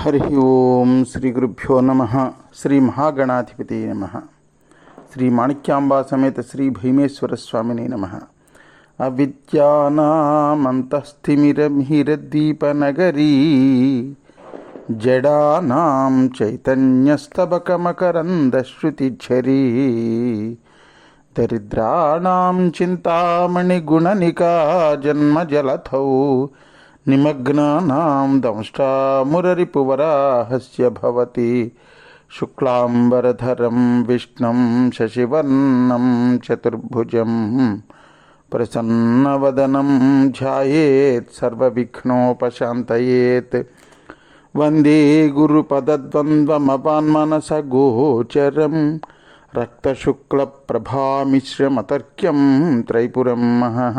హరి ఓం శ్రీ గురుభ్యో నమ శ్రీ మహాగణాధిపతి నమ శ్రీ మాణిక్యాంబా సమేత శ్రీ భీమేశ్వర స్వామిని నమ అవిద్యానామంతస్థిమిరమిహిరద్వీపనగరీ జడానాం చైతన్యస్తబకమకరందశ్రుతిఝరీ దరిద్రాణం చింతామణిగుణనికా జన్మజలథౌ निमग्नानां दंष्टा मुररिपुवराहस्य भवति। शुक्लाम्बरधरं विष्णुं शशिवर्णं चतुर्भुजं प्रसन्नवदनं ध्यायेत् सर्वविघ्नोपशान्तयेत्। वंदे गुरुपदद्वन्द्वमपान्मनसगोचरं रक्तशुक्लप्रभामिश्रमतर्क्यं त्रैपुरं महः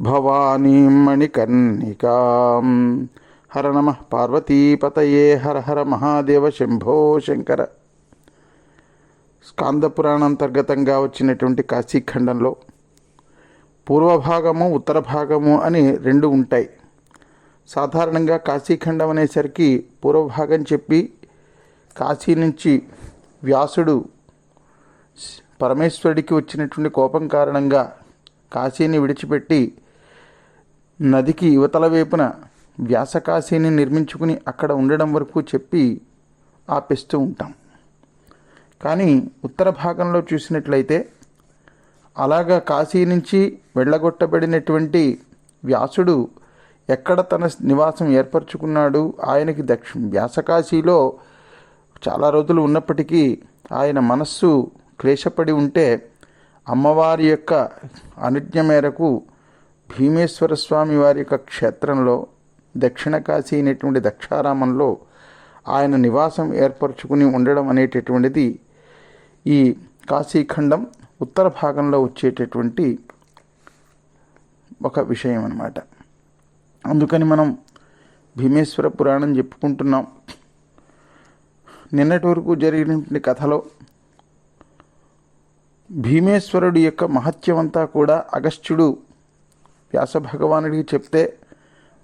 భవానీం మణికర్ణికాం హర నమ పార్వతీపతయే హర హర మహాదేవ శంభో శంకర స్కాందపురాణాంతర్గతంగా వచ్చినటువంటి కాశీఖండంలో పూర్వభాగము ఉత్తర భాగము అని రెండు ఉంటాయి. సాధారణంగా కాశీఖండం అనేసరికి పూర్వభాగం చెప్పి కాశీ నుంచి వ్యాసుడు పరమేశ్వరుడికి వచ్చినటువంటి కోపం కారణంగా కాశీని విడిచిపెట్టి నదికి యువతల వైపున వ్యాసకాశీని నిర్మించుకుని అక్కడ ఉండడం వరకు చెప్పి ఆపేస్తూ ఉంటాం. కానీ ఉత్తర భాగంలో చూసినట్లయితే అలాగా కాశీ నుంచి వెళ్ళగొట్టబడినటువంటి వ్యాసుడు ఎక్కడ తన నివాసం ఏర్పరచుకున్నాడు? ఆయనకి దక్షిణ వ్యాసకాశీలో చాలా రోజులు ఉన్నప్పటికీ ఆయన మనస్సు క్లేశపడి ఉంటే అమ్మవారి యొక్క అనుజ్ఞ మేరకు భీమేశ్వర స్వామి వారి యొక్క క్షేత్రంలో దక్షిణ కాశీ అనేటువంటి దక్షారామంలో ఆయన నివాసం ఏర్పరచుకుని ఉండడం అనేటటువంటిది ఈ కాశీఖండం ఉత్తర భాగంలో వచ్చేటటువంటి ఒక విషయం అన్నమాట. అందుకని మనం భీమేశ్వర పురాణం చెప్పుకుంటున్నాం. నిన్నటి వరకు జరిగినటువంటి కథలో భీమేశ్వరుడి యొక్క మహత్యమంతా కూడా అగస్త్యుడు వ్యాస భగవానుడికి చెప్తే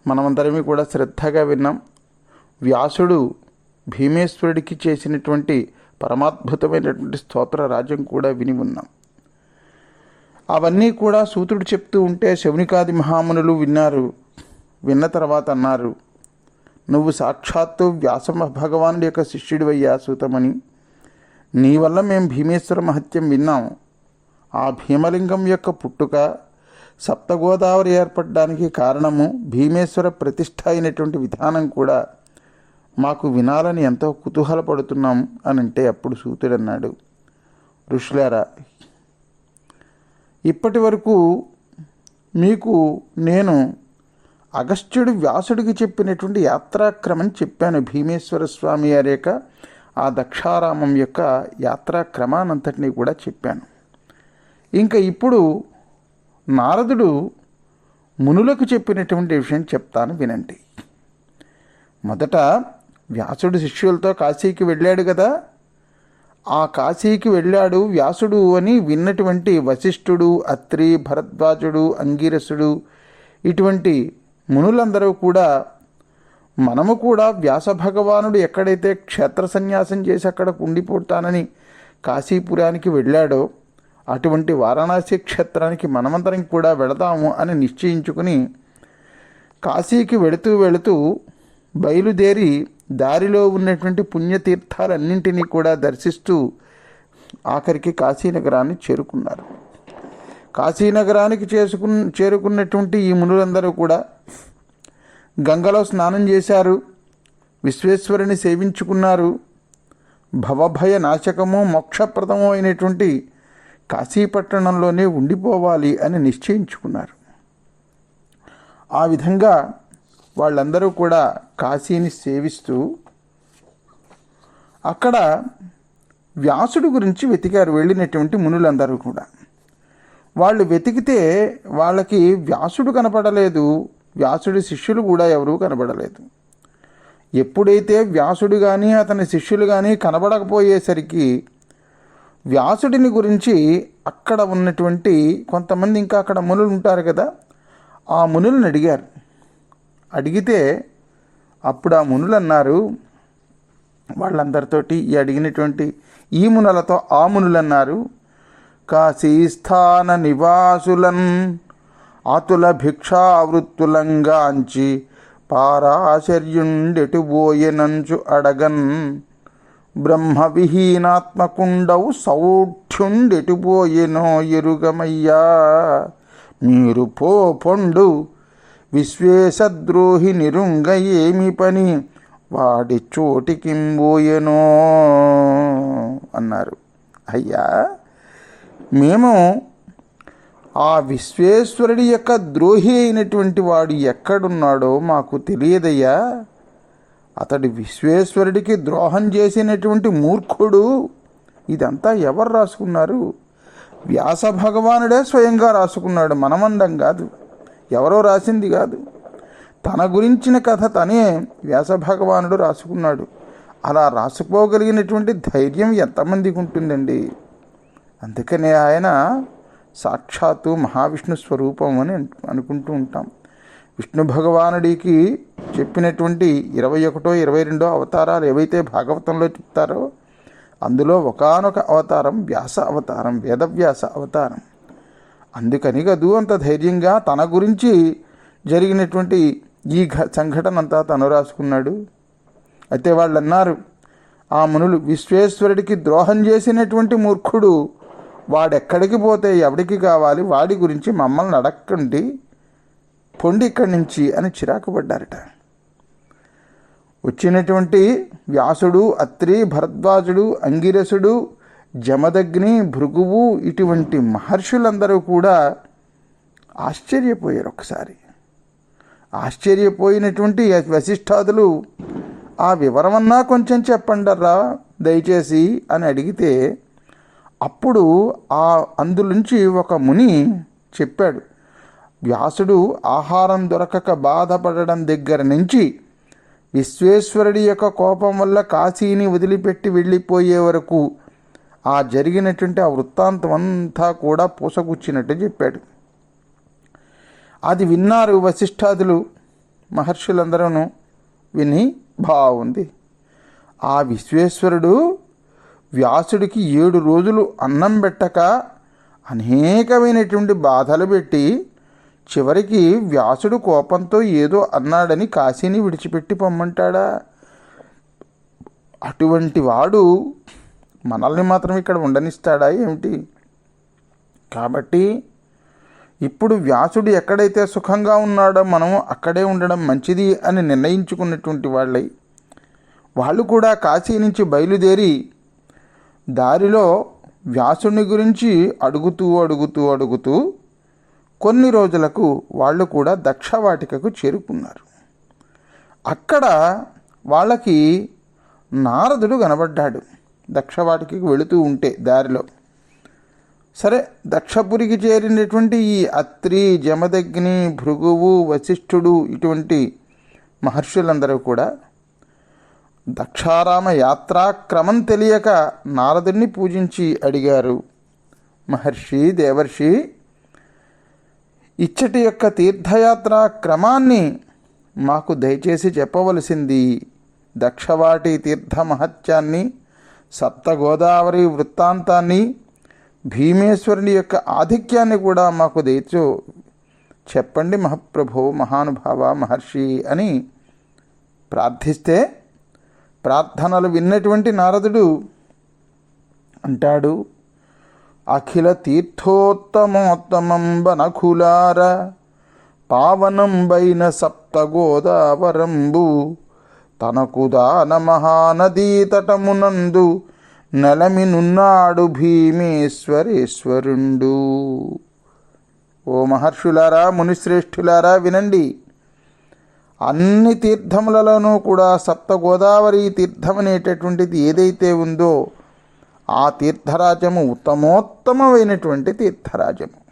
మనమందరమీ కూడా శ్రద్ధగా విన్నాం. వ్యాసుడు భీమేశ్వరుడికి చేసినటువంటి పరమాద్భుతమైనటువంటి స్తోత్ర రాజ్యం కూడా విని ఉన్నాం. అవన్నీ కూడా సూతుడు చెప్తూ ఉంటే శౌనికాది మహామునులు విన్నారు విన్న తర్వాత అన్నారు నువ్వు సాక్షాత్తు వ్యాస భగవానుడి యొక్క శిష్యుడివయ్యా సూతమని నీ వల్ల మేము భీమేశ్వర మహత్యం విన్నాం. ఆ భీమలింగం యొక్క పుట్టుక సప్తగోదావరి ఏర్పడడానికి కారణము భీమేశ్వర ప్రతిష్ట అయినటువంటి విధానం కూడా మాకు వినాలని ఎంతో కుతూహలపడుతున్నాం అని అంటే అప్పుడు సూతుడన్నాడు ఋషులారా ఇప్పటి వరకు మీకు నేను అగస్త్యుడు వ్యాసుడికి చెప్పినటువంటి యాత్రాక్రమం చెప్పాను. భీమేశ్వర స్వామి వారి యొక్క ఆ దక్షారామం యొక్క యాత్రాక్రమానంతటినీ కూడా చెప్పాను. ఇంకా ఇప్పుడు నారదుడు మునులకు చెప్పినటువంటి విషయం చెప్తాను వినండి. మొదట వ్యాసుడు శిష్యులతో కాశీకి వెళ్ళాడు కదా. ఆ కాశీకి వెళ్ళాడు వ్యాసుడు అని విన్నటువంటి వశిష్ఠుడు అత్రి భరద్వాజుడు అంగీరసుడు ఇటువంటి మునులందరూ కూడా మనము కూడా వ్యాస భగవానుడు ఎక్కడైతే క్షేత్ర సన్యాసం చేసి అక్కడ ఉండిపోతానని కాశీపురానికి వెళ్ళాడో అటువంటి వారణాసి క్షేత్రానికి మనమందరం కూడా వెళదాము అని నిశ్చయించుకుని కాశీకి వెళుతూ వెళుతూ బయలుదేరి దారిలో ఉన్నటువంటి పుణ్యతీర్థాలన్నింటినీ కూడా దర్శిస్తూ ఆఖరికి కాశీనగరాన్ని చేరుకున్నారు. కాశీనగరానికి చేసుకు చేరుకున్నటువంటి ఈ మునులందరూ కూడా గంగలో స్నానం చేశారు విశ్వేశ్వరుని సేవించుకున్నారు. భవభయ నాశకము మోక్షప్రదము అయినటువంటి కాశీపట్టణంలోనే ఉండిపోవాలి అని నిశ్చయించుకున్నారు. ఆ విధంగా వాళ్ళందరూ కూడా కాశీని సేవిస్తూ అక్కడ వ్యాసుడి గురించి వెతికారు వెళ్ళినటువంటి మునులందరూ కూడా. వాళ్ళు వెతికితే వాళ్ళకి వ్యాసుడు కనపడలేదు వ్యాసుడి శిష్యులు కూడా ఎవరూ కనబడలేదు ఎప్పుడైతే వ్యాసుడు కానీ అతని శిష్యులు కానీ కనబడకపోయేసరికి వ్యాసుడిని గురించి అక్కడ ఉన్నటువంటి కొంతమంది ఇంకా అక్కడ మునులు ఉంటారు కదా ఆ మునులను అడిగారు. అడిగితే అప్పుడు ఆ మునులు అన్నారు వాళ్ళందరితోటి ఈ అడిగినటువంటి ఈ మునులతో ఆ మునులు అన్నారు కాశీస్థాన నివాసులన్ ఆతుల భిక్షావృత్తులంగాంచి పారాశర్యుండెటుబోయెనంచు అడగన్ బ్రహ్మవిహీనాత్మకుండవు విహీనాత్మకుండవు ఎరుగమయ్యా. మీరు పో పొండు. విశ్వేశద్రోహి నిరుంగ ఏమి పని? వాడి చోటికింబోయెనో అన్నారు. అయ్యా మేము ఆ విశ్వేశ్వరుడి యొక్క ద్రోహి అయినటువంటి వాడు ఎక్కడున్నాడో మాకు తెలియదయ్యా. అతడు విశ్వేశ్వరుడికి ద్రోహం చేసినటువంటి మూర్ఖుడు. ఇదంతా ఎవరు రాసుకున్నారు? వ్యాస భగవానుడే స్వయంగా రాసుకున్నాడు. మనమండం కాదు. ఎవరో రాసింది కాదు. తన గురించిన కథ తనే వ్యాస భగవానుడు రాసుకున్నాడు. అలా రాసుకోగలిగినటువంటి ధైర్యం ఎంతమందికి ఉంటుందండి? అందుకనే ఆయన సాక్షాత్తు మహావిష్ణు స్వరూపం అని అనుకుంటూ ఉంటాం. విష్ణు భగవానుడికి చెప్పినటువంటి ఇరవై ఒకటో ఇరవై రెండో అవతారాలు ఏవైతే భాగవతంలో చెప్తారో అందులో ఒకనొక అవతారం వ్యాస అవతారం వేదవ్యాస అవతారం. అందుకని కదూ అంత ధైర్యంగా తన గురించి జరిగినటువంటి ఈ ఘ సంఘటన అంతా తను రాసుకున్నాడు. అయితే వాళ్ళు అన్నారు ఆ మునులు విశ్వేశ్వరుడికి ద్రోహం చేసినటువంటి మూర్ఖుడు వాడెక్కడికి పోతే ఎవడికి కావాలి? వాడి గురించి మమ్మల్ని అడక్కండి. పొండి ఇక్కడి నుంచి అని చిరాకు పడ్డారట. వచ్చినటువంటి వ్యాసుడు అత్రి భరద్వాజుడు అంగిరసుడు జమదగ్ని భృగువు ఇటువంటి మహర్షులందరూ కూడా ఆశ్చర్యపోయారు ఒకసారి. ఆశ్చర్యపోయినటువంటి వశిష్ఠాదులు ఆ వివరమన్నా కొంచెం చెప్పండర్రా దయచేసి అని అడిగితే అప్పుడు ఆ అందులోంచి ఒక ముని చెప్పాడు. వ్యాసుడు ఆహారం దొరకక బాధపడడం దగ్గర నుంచి విశ్వేశ్వరుడి యొక్క కోపం వల్ల కాశీని వదిలిపెట్టి వెళ్ళిపోయే వరకు ఆ జరిగినటువంటి ఆ వృత్తాంతం అంతా కూడా పూసగుచ్చినట్టు చెప్పాడు. అది విన్నారు వశిష్ఠాదులు మహర్షులందరూ విని బాగుంది ఆ విశ్వేశ్వరుడు వ్యాసుడికి ఏడు రోజులు అన్నం పెట్టక అనేకమైనటువంటి బాధలు పెట్టి చివరికి వ్యాసుడు కోపంతో ఏదో అన్నాడని కాశీని విడిచిపెట్టి పొమ్మంటాడా? అటువంటి వాడు మనల్ని మాత్రం ఇక్కడ ఉండనిస్తాడా ఏమిటి? కాబట్టి ఇప్పుడు వ్యాసుడు ఎక్కడైతే సుఖంగా ఉన్నాడో మనం అక్కడే ఉండడం మంచిది అని నిర్ణయించుకున్నటువంటి వాళ్ళై వాళ్ళు కూడా కాశీ నుంచి బయలుదేరి దారిలో వ్యాసుని గురించి అడుగుతూ అడుగుతూ అడుగుతూ కొన్ని రోజులకు వాళ్ళు కూడా దక్షవాటికకు చేరుకున్నారు. అక్కడ వాళ్ళకి నారదుడు కనబడ్డాడు. దక్షవాటికకు వెళుతూ ఉంటే దారిలో. సరే దక్షపురికి చేరినటువంటి ఈ అత్రి జమదగ్ని భృగువు వశిష్ఠుడు ఇటువంటి మహర్షులందరూ కూడా దక్షారామ యాత్రాక్రమం తెలియక నారదుడిని పూజించి అడిగారు. మహర్షి దేవర్షి ఇచ్చటి యొక్క తీర్థయాత్ర క్రమాన్ని మాకు దయచేసి చెప్పవలసింది. దక్షవాటి తీర్థ మహత్యాన్ని సప్తగోదావరి వృత్తాంతాన్ని భీమేశ్వరుని యొక్క ఆధిక్యాన్ని కూడా మాకు దయచో చెప్పండి మహాప్రభు మహానుభావ మహర్షి అని ప్రార్థిస్తే ప్రార్థనలు విన్నటువంటి నారదుడు అంటాడు అఖిల తీర్థోత్తమోత్తమం పావనం పావనంబైన సప్త గోదావరంబు తనకు దాన మహానదీ తటమునందు నెలమినున్నాడు భీమేశ్వరేశ్వరుండు ఓ మహర్షులారా మునిశ్రేష్ఠులారా వినండి. అన్ని తీర్థములలోనూ కూడా సప్త గోదావరి తీర్థం అనేటటువంటిది ఏదైతే ఉందో ఆ తీర్థరాజము ఉత్తమోత్తమమైనటువంటి తీర్థరాజము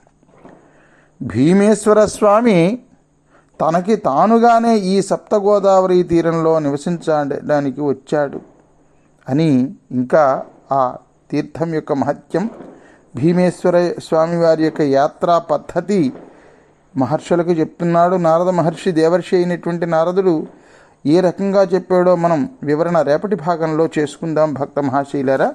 భీమేశ్వర స్వామి తనకి తానుగానే ఈ సప్తగోదావరి తీరంలో నివసించడానికి వచ్చాడు అని ఇంకా ఆ తీర్థం యొక్క మహత్యం భీమేశ్వర స్వామి వారి యొక్క యాత్రా పద్ధతి మహర్షులకు చెప్తున్నాడు. నారద మహర్షి దేవర్షి అయినటువంటి నారదుడు ఏ రకంగా చెప్పాడో మనం వివరణ రేపటి భాగంలో చేసుకుందాం. భక్త మహాశీలరా